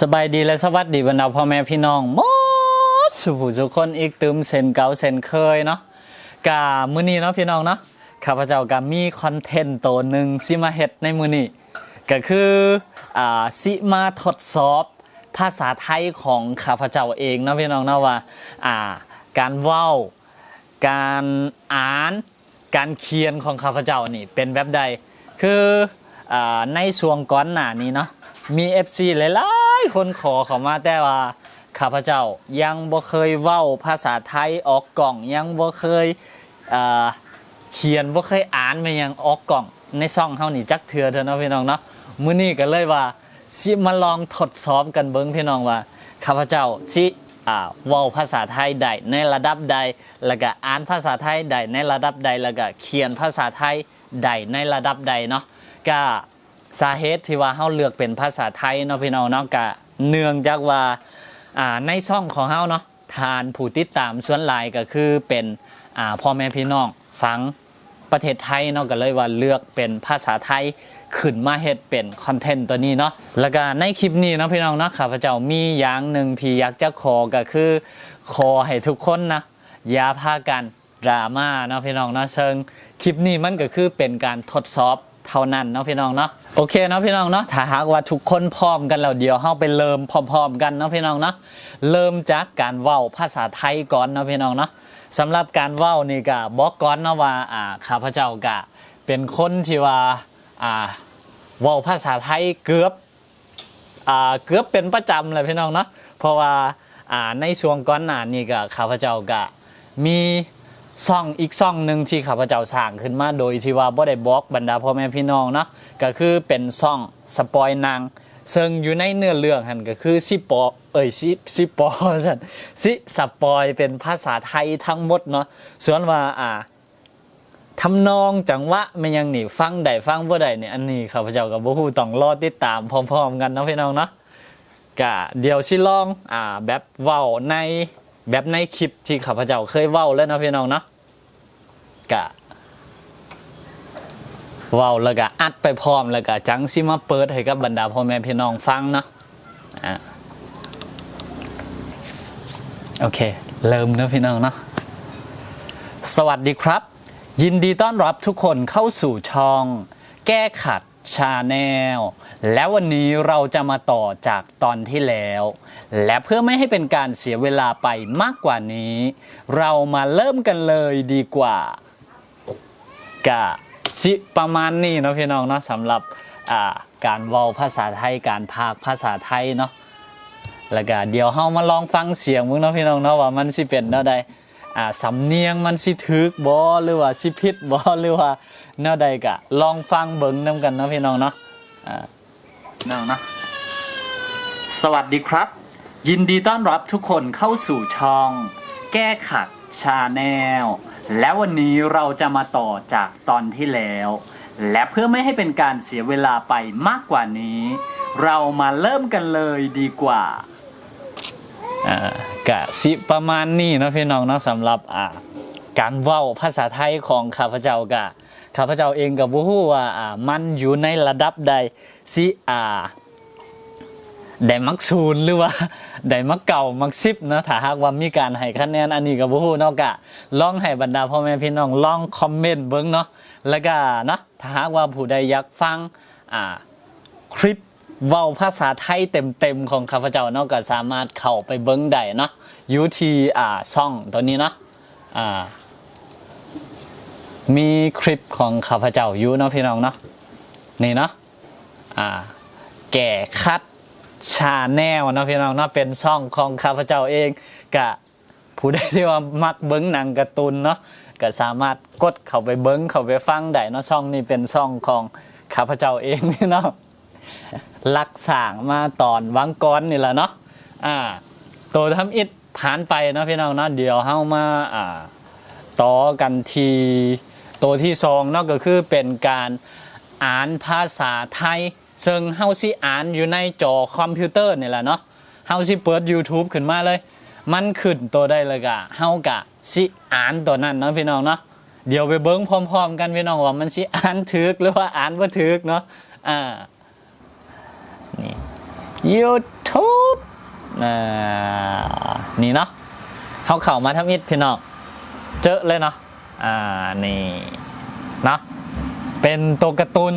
สบายดีและสวัสดีบรรดาพ่อแม่พี่น้องมดสู่ผู้ทุกคนอีกตึมเซนเก่าเซนเคยเนาะกามื้อนี้เนาะพี่น้องเนาะข้าพเจ้าก็มีคอนเทนต์ตัวหนึ่งสิมาเฮ็ดในมื้อนี้ก็คืออ่าสิมาทดสอบภาษาไทยของข้าพเจ้าเองเนาะพี่น้องเนาะว่าอ่าการเว้า การอ่าน การเขียนของข้าพเจ้านี่เป็นแบบใดคืออาในช่วงก่อนหน้านี้เนาะมี FC หลาย ๆคนขอเขามาแต่ว่าข้าพเจ้ายังบ่เคยเว้าภาษาไทยออกกล่อง ยังบ่เคยเขียนบ่เคยอ่านมายังออกกล่อง ในช่องเฮานี่จักเทื่อเถอะเนาะพี่น้องเนาะมื้อนี้ก็เลยว่าสิมาลองทดสอบกันเบิ่งพี่น้องว่าข้าพเจ้าสิอ่าเว้าภาษาไทยได้ในระดับใด แล้วก็อ่านภาษาไทยได้ในระดับใด แล้วก็เขียนภาษาไทยได้ในระดับใดเนาะก็ สาเหตุที่ว่าเฮาเลือกเป็นภาษาไทยเนาะพี่น้องเนาะก็เนื่องจากว่าอ่าในช่องของเฮาเนาะทานผู้ติดตามส่วนหลายก็คือเป็นอ่าพ่อแม่พี่น้องฟังประเทศไทยเนาะก็เลยว่าเลือกเป็นภาษาไทยขึ้นมาเฮ็ดเป็นคอนเทนต์ตัวนี้เนาะแล้วก็ในคลิปนี้เนาะพี่น้องเนาะข้าพเจ้ามีอย่างหนึ่งที่อยากจะขอก็คือขอให้ทุกคนนะอย่าพากันดราม่าเนาะพี่น้องเนาะเชิงคลิปนี้มันก็คือเป็นการทดสอบ เท่านั้นเนาะพี่น้องเนาะโอเคเนาะพี่น้องเนาะถ้าหากว่าทุกคนพร้อมกันแล้วเดี๋ยวเฮาไปเริ่มพร้อมๆกันเนาะพี่น้องเนาะเริ่มจากการเว้าภาษาไทยก่อนเนาะพี่น้องเนาะสำหรับการเว้านี่ก็บอกก่อนเนาะว่าอ่าข้าพเจ้าก็เป็นคนที่ว่าอ่าเว้าภาษาไทยเกือบอ่าเกือบเป็นประจำเลยพี่น้องเนาะเพราะว่าอ่าในช่วงก่อนหน้านี้ก็ข้าพเจ้าก็มี ซ่องอีกซ่องหนึ่งที่ข้าพเจ้าสร้างขึ้นมาโดยที่ว่าบ่ได้บอกบรรดาพ่อแม่พี่น้องเนาะก็คือเป็นซ่องสปอยนางซึ่งอยู่ในเนื้อเรื่องหันก็คือสิปอเอ้ยสิสิปอสันสิสปอยเป็นภาษาไทยทั้งหมดเนาะส่วนว่าอ่าทำนองจังหวะมันยังนี่ฟังได้ฟังบ่ได้เนี่ยอันนี้ข้าพเจ้ากับบ่ฮู้ต้องรอติดตามพร้อมๆกันเนาะพี่น้องเนาะก็เดี๋ยวสิลองอ่าแบบเว้าในแบบในคลิปที่ข้าพเจ้าเคยเว้าแล้วเนาะพี่น้องเนาะ ก็เว้าแล้วก็อัดไปพร้อมแล้วก็จังสิมาเปิดให้กับบรรดาพ่อแม่พี่น้องฟังเนาะโอเค เริ่มเนอะพี่น้องเนาะสวัสดีครับ ยินดีต้อนรับทุกคนเข้าสู่ช่อง แก้ขัดชาแนลและวันนี้เราจะมาต่อจากตอนที่แล้ว และเพื่อไม่ให้เป็นการเสียเวลาไปมากกว่านี้ เรามาเริ่มกันเลยดีกว่า กะสิประมาณนี้เนาะพี่น้องเนาะสำหรับการเว้าภาษาไทยการพากภาษาไทยเนาะแล้วก็เดี๋ยวเฮามาลองฟังเสียงมึงเนาะพี่น้องเนาะว่ามันสิเป็นแนวใดอ่าสำเนียงมันสิถึกบ่หรือว่าสิผิดบ่หรือว่าแนวใดกะลองฟังเบิ่งนํกันเนาะพี่น้องเนาะอ่าน้องเนาะสวัสดีครับ ยินดีต้อนรับทุกคนเข้าสู่ช่อง แก้ขัดชาแนล และวันนี้เราจะมาต่อจากตอนที่แล้ว และเพื่อไม่ให้เป็นการเสียเวลาไปมากกว่านี้ เรามาเริ่มกันเลยดีกว่าอ่ากะสิประมาณนี้เนาะพี่น้องเนาะสำหรับอ่าการเว้าภาษาไทยของข้าพเจ้ากะข้าพเจ้าเองกับบ่ฮู้ว่าอ่ามันอยู่ในระดับใดสิอ่า ได้มักศูนย์หรือว่าได้มักเก่ามักซิบเนาะถ้าหากว่ามีการให้คะแนนอันนี้ก็บ่ฮู้นาะกะลองให้บรรดาพ่อแม่พี่น้องลองคอมเมนต์เบิ่งเนาะแล้วก็เนาะถ้าหากว่าผู้ใดอยากฟังอ่าคลิปเว้าภาษาไทยเต็มๆของข้าพเจ้าเนาะก็สามารถเข้าไปเบิ่งได้เนาะยูทีอ่าช่องตัวนี้เนาะอ่ามีคลิปของข้าพเจ้าอยู่เนาะพี่น้องเนาะนี่เนาะอ่าแก่คัด ชาแนลเนาะพี่น้องเนาะเป็นช่องของข้าพเจ้าเองกะผู้ใดที่ว่ามักเบิ้งหนังการ์ตูนเนาะก็สามารถกดเข้าไปเบิ้งเข้าไปฟังได้เนาะช่องนี้เป็นช่องของข้าพเจ้าเองพี่น้องรักสางมาตอนวังก้อนนี่แหละเนาะอ่าตัวทำอิฐผ่านไปเนาะพี่น้องเนาะเดี๋ยวเฮามาอ่าต่อกันทีตัวที่สองเนาะก็คือเป็นการอ่านภาษาไทย ซึ่งเฮาสิอ่านอยู่ในจอคอมพิวเตอร์นี่แหละเนาะเฮาสิเปิด YouTube ขึ้นมาเลย มันขึ้นตัวได้เลยกะเฮากะสิอ่านตัวนั้นเนาะพี่น้องเนาะเดี๋ยวไปเบิ้งพร้อม ๆ กันพี่น้องว่ามันสิอ่านถึกหรือว่าอ่านบ่ถึกเนาะอ่านี่ YouTube ทุบอ่านี่เนาะเขาเข่ามาทำอิดพี่น้องเจอเลยเนาะอ่านี่เนาะเป็นตัวการ์ตูน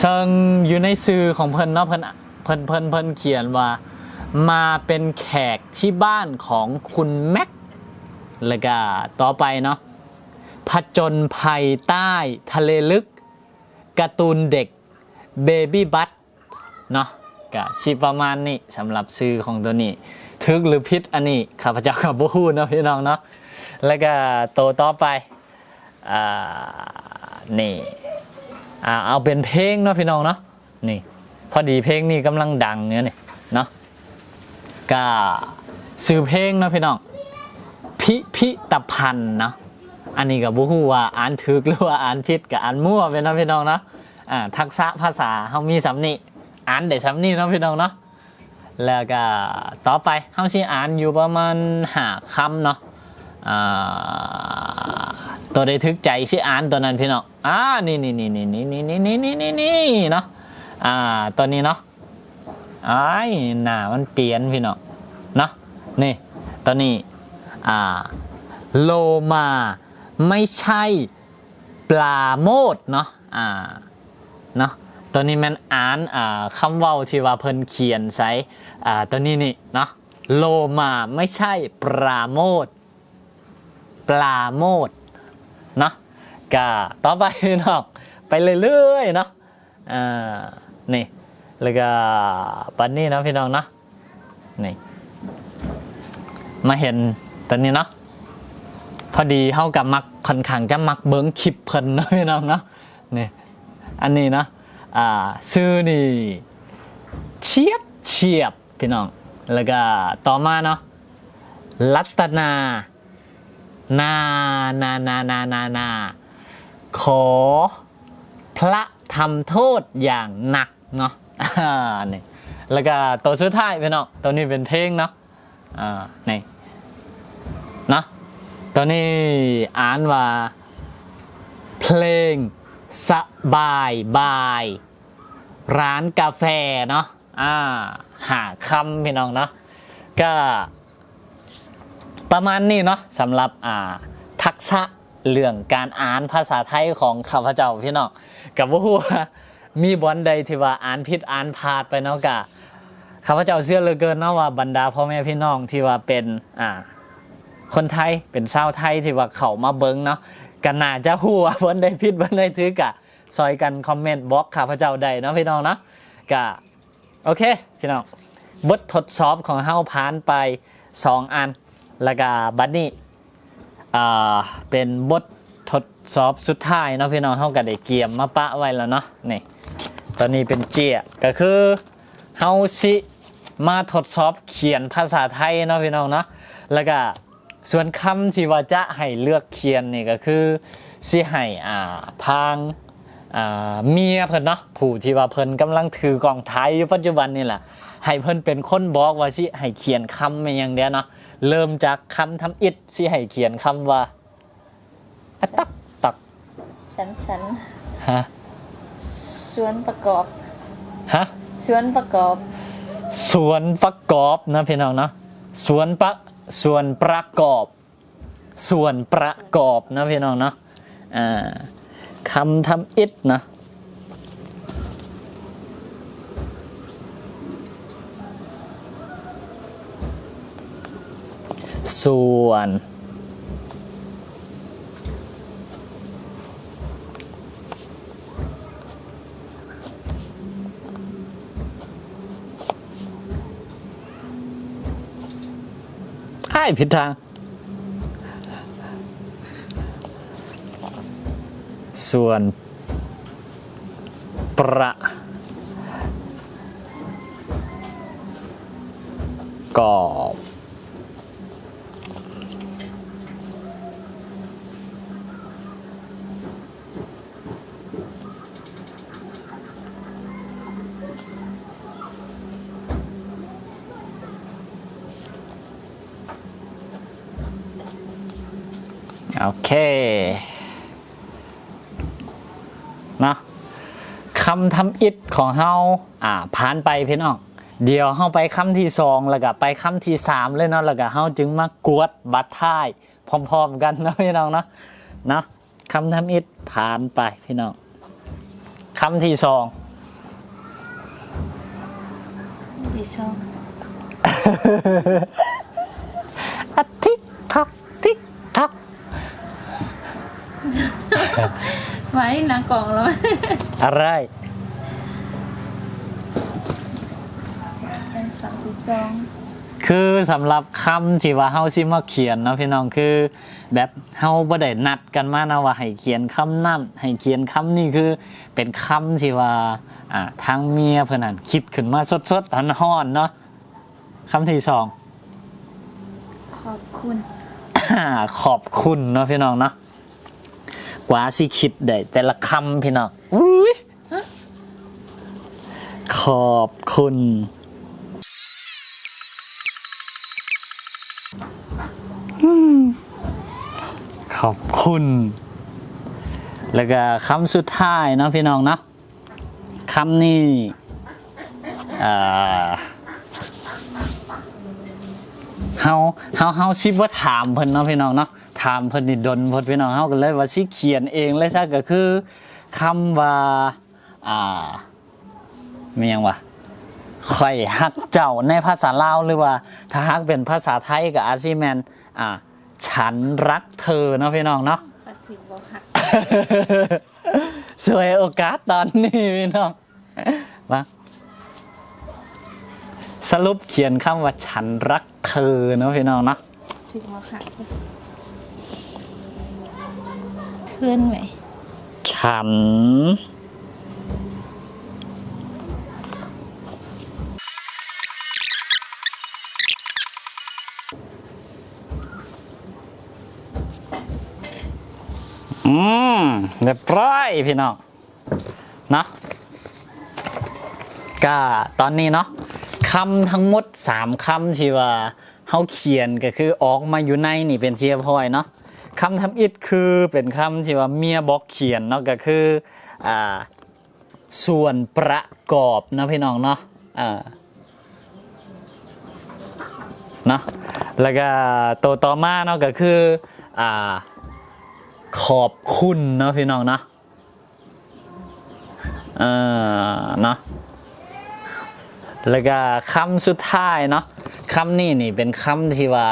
ซึ่งอยู่ในสื่อของเพิ่นเนาะเพิ่นเพิ่นเพิ่นเพิ่นเขียนว่า มาเป็นแขกที่บ้านของคุณแม็กแล้วก็ต่อไปเนาะผจญภัยใต้ทะเลลึกการ์ตูนเด็กเบบี้บั t เนาะก็ชิประมาณนี้สำหรับซื้อของตัวนี้ ทึกหรือพิษอันนี้ข้าพเจ้ากับบูฮูนะพี่น้องเนาะแล้วก็โตต่อไปอ่านี่ อ่าเอาเป็นเพลงเนาะพี่น้องเนาะนี่พอดีเพลงนี้กำลังดังเนี่ยนี่เนาะก็ซื้อเพลงเนาะพี่น้องพิพิตพันธ์เนาะอันนี้กับบุฮูว่าอ่านถึกหรือว่าอ่านผิดกับอ่านมั่วเป็นเนาะพี่น้องเนาะอ่าทักษะภาษาเฮามีสำนีอ่านได้สำนีเนาะพี่น้องเนาะแล้วก็ต่อไปเฮาสิอ่านอยู่ประมาณหาคำเนาะ ตัวได้ทึกใจสิอ่านตัวนั้นพี่น้องอ่านี่นี่นี่นี่นี่นี่นี่นี่นี่นี่เนาะอ่าตัวนี้เนาะอ้ยหน้ามันเปลี่ยนพี่น้องเนาะนี่ตัวนี้อ่าโลมาไม่ใช่ปลาโมดเนาะอ่าเนาะตัวนี้มันอ่านอ่าคำเว่าที่ว่าเพิ่นเขียนใส่อ่าตัวนี้นี่เนาะโลมาไม่ใช่ปลาโมด ลาโมดเนาะกาต่อไปเนาะไปเรื่อยๆเนาะอ่านี่แล้วก็ปันนี้นะพี่น้องเนาะนี่มาเห็นตัวนี้เนาะพอดีเท่ากับมักค่อนข้างจะมักเบิ้งคลิปเพิ่นนะพี่น้องเนาะนี่อันนี้เนาะอ่าซื้อนี่เฉียบเฉียบพี่น้องแล้วก็ต่อมาเนาะรัตนา นานานานานานา ขอพระทำโทษอย่างหนักเนาะนี่แล้วก็ตัวสุดท้ายพี่น้องตัวนี้เป็นเพลงเนาะอ่านี่เนาะตอนนี้อ่านว่า เพลงสบายบาย ร้านกาแฟเนาะอ่าหาคำพี่น้องเนาะก็ ประมาณนี้เนาะสำหรับอ่าทักษะเรื่องการอ่านภาษาไทยของข้าพเจ้าพี่น้องกับว่าหัวมีบอนใดที่ว่าอ่านผิดอ่านพลาดไปเนาะกะข้าพเจ้าเชื่อเหลือเกินเนาะว่าบรรดาพ่อแม่พี่น้องที่ว่าเป็นอ่าคนไทยเป็นชาวไทยที่ว่าเขามาเบิ้งเนาะกันน่าจะหัวาเพิ่นได้พิษเพิ่นได้ถือกะซอยกันคอมเมนต์บล็อกข้าพเจ้าได้เนาะพี่น้องเนาะกะโอเคพี่น้องบททดสอบของเฮาผ่านไป 2 อัน แล้วก็บัดนี้อ่าเป็นบททดสอบสุดท้ายเนาะพี่น้องเฮาก็ได้เกียมมาปะไว้แล้วเนาะนี่ตอนนี้เป็นเจียก็คือเฮาสิมาทดสอบเขียนภาษาไทยเนาะพี่น้องเนาะแล้วก็ส่วนคำที่ว่าจะให้เลือกเขียนนี่ก็คือสิให้อ่าทาง เมียเพิ่นเนาะผู้ที่ว่าเพิ่นกำลังถือกล่องไทยอยู่ปัจจุบันนี่แหละให้เพิ่นเป็นคนบอกว่าสิให้เขียนคำมาอย่างเดียวเนาะเริ่มจากคำทำอิฐสิให้เขียนคำว่าอะตักตักฉันฉันฮะสวนประกอบฮะสวนประกอบสวนประกอบนะพี่น้องเนาะสวนประสวนประกอบ ส่วนประกอบนะพี่น้องเนาะอ่า คำทำอิฐนะส่วนไอ้ายผิดทาง ส่วนประกอบโอเค เนาะคำทำอิฐของเฮาอ่าผ่านไปพี่น้องเดี๋ยวเฮาไปคำที่สองแล้วก็ไปคำที่สามเลยเนาะแล้วก็เฮาจึงมากวดบัตรท้ายพร้อมๆกันเนาะพี่น้องเนาะเนาะคำทำอิฐผ่านไปพี่น้องคำที่สองที่สอง อะทิกทักทิกทัก ไว้หนากล่องแล้วอะไรเป็นคำที่สองคือสำหรับคำที่ว่าเฮาสิมาเขียนเนาะพี่น้องคือ แบบเฮาบ่ได้นัดกันมานะว่าให้เขียนคำนั้นให้เขียนคำนี้คือเป็นคำที่ว่าอ่าทางเมียเพิ่นน่ะคิดขึ้นมาสดๆร้อนๆเนาะคำที่สอง ขอบคุณขอบคุณเนาะพี่น้องเนาะก ว่าสิคิดได้แต่ละคำพี่น้องอุ้ยขอบคุณอืมขอบคุณ แล้วก็คำสุดท้ายเนาะพี่น้องเนาะคำนี้อ่าเฮาเฮาเฮาสิว่าถามเพิ่นเนาะพี่น้องเนาะ ถามเพิ่นนี่ดนเพิ่นพี่น้องเฮาก็เลยว่าสิเขียนเองเลยซะก็คือคำว่าอ่ามีหยังวะข่อยฮักเจ้าในภาษาลาวหรือว่า ถ้าฮักเป็นภาษาไทยก็อาจสิแม่นอ่าฉันรักเธอเนาะพี่น้องเนาะปฏิบัติหักสวยโอกาสตอนนี้พี่น้องมาสรุปเขียนคำว่าฉันรักเธอเนาะพี่น้องเนาะ ถึงว่าหัก เพื่อนไหมฉัน อืมเรียบร้อยพี่น้องเนาะก็ตอนนี้เนาะคำทั้งหมดสามคำที่ว่าเขาเขียนก็คือออกมาอยู่ในนี่เป็นเชียร์พอยเนาะ คำทำอิดคือเป็นคำที่ว่าเมียบอกเขียนเนาะก็คืออ่าส่วนประกอบนะพี่น้องเนาะอ่าเนาะแล้วก็ตัวต่อมาเนาะก็คืออ่าขอบคุณเนาะพี่น้องเนาะเออเนาะแล้วก็คำสุดท้ายเนาะคำนี้นี่เป็นคำที่ว่า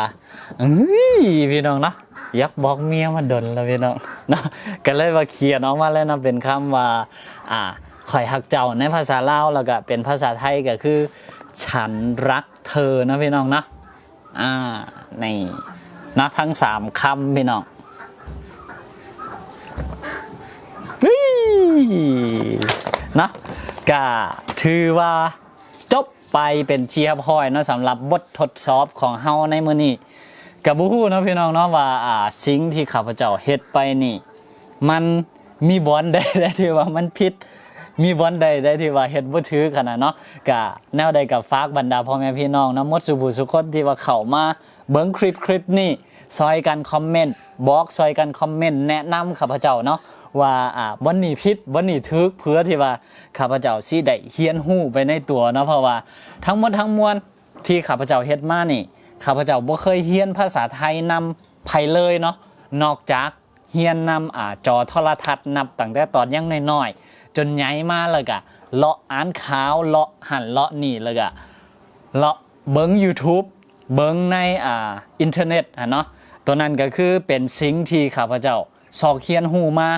พี่น้องเนาะ อยักบอกเมียมาดนแล้วพี่น้องเนาะก็เลยว่าเขียนออกมาแล้วนะเป็นคำว่า อ่าข่อยหักเจ้าในภาษาลาวแล้วก็เป็นภาษาไทยก็คือ ฉันรักเธอนะพี่น้องนะอ่านี่นะทั้งสามคำพี่น้องวินะก็ถือว่าจบไปเป็นเชียร์พอยเนาะสำหรับบททดสอบของเฮาในมือนี้ กับบูฮู้เนาะพี่น้องเนาะว่าอ่าสิ่งที่ข้าพเจ้าเฮ็ดไปนี่ มันมีบอนใดได้ที่ว่ามันผิดมีบอนใดได้ที่ว่าเฮ็ดบ่ถือขนาดเนาะก็แนวใดกับฝากบรรดาพ่อแม่พี่น้องนะมดสุบุสุคนที่ว่าเข้ามาเบิ่งคลิปคลิปนี้ซอยกันคอมเมนต์บอกซอยกันคอมเมนต์แนะนำข้าพเจ้าเนาะว่าอ่าวันนี้ผิดวันนี้ถูกเพื่อที่ว่าข้าพเจ้าสิได้เฮียนฮู้ไปในตัวเนาะเพราะว่าทั้งหมดทั้งมวลที่ข้าพเจ้าเฮ็ดมานี่ ข้าพเจ้าบ่เคยเฮียนภาษาไทยนำไผเลยเนาะนอกจากเฮียนนำอ่าจอโทรทัศน์นับตั้งแต่ตอนยังน้อยๆจนใหญ่มาแล้วก็เลาะอ่านข่าวเลาะหันเลาะนี่แล้วก็เลาะเบิ้ง YouTube เบิ้งในอ่าอินเทอร์เน็ตอะเนาะตัวนั้นก็คือเป็นสิ่งที่ข้าพเจ้าสอกเขียนหูมา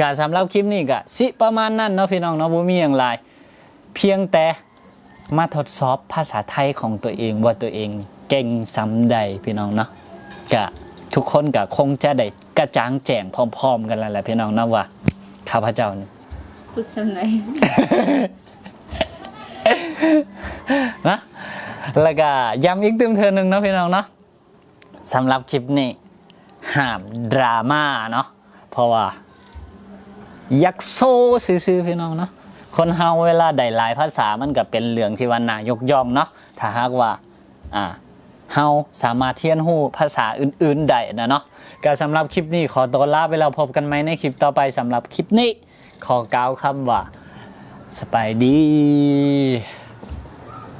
การสำหรับคลิปนี้ก็สิประมาณนั้นเนาะพี่น้องเนาะบ่มีอย่างไรเพียงแต่มาทดสอบภาษาไทยของตัวเองว่าตัวเอง เก่งสำใดพี่น้องเนาะก็ทุกคนก็คงจะได้กระจ่างแจ้งพร้อมๆ กันแล้วแหละพี่น้องนะว่าข้าพเจ้านี่ฝึกจำไหนนะแล้วก็ย้ำอีกเติมเธอหนึ่งนะพี่น้องเนาะสำหรับคลิปนี้ห้ามดราม่าเนาะเพราะว่าอยักโซ่ซื่อๆพี่น้องเนาะคนเฮาเวลาได้หลายภาษามันก็เป็นเรื่องที่ว่าน่ายกย่องเนาะถ้าหากว่า อ่า เฮาสามารถเทียนหู้ภาษาอื่นๆได้นะเนาะก็สำหรับคลิปนี้ขอตัวลาไปแล้วพบกันไหมในคลิปต่อไปสำหรับคลิปนี้ ขอกล่าวคำว่าสบายดี